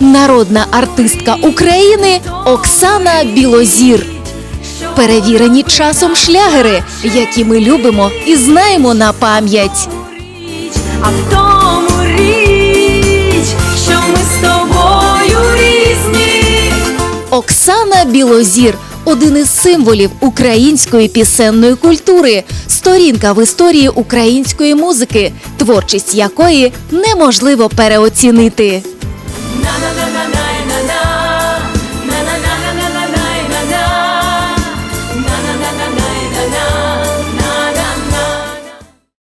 народна артистка України Оксана Білозір. Перевірені часом шлягери, які ми любимо і знаємо на пам'ять. А в тому річ, що ми з тобою різні. Оксана Білозір один із символів української пісенної культури, сторінка в історії української музики, творчість якої неможливо переоцінити.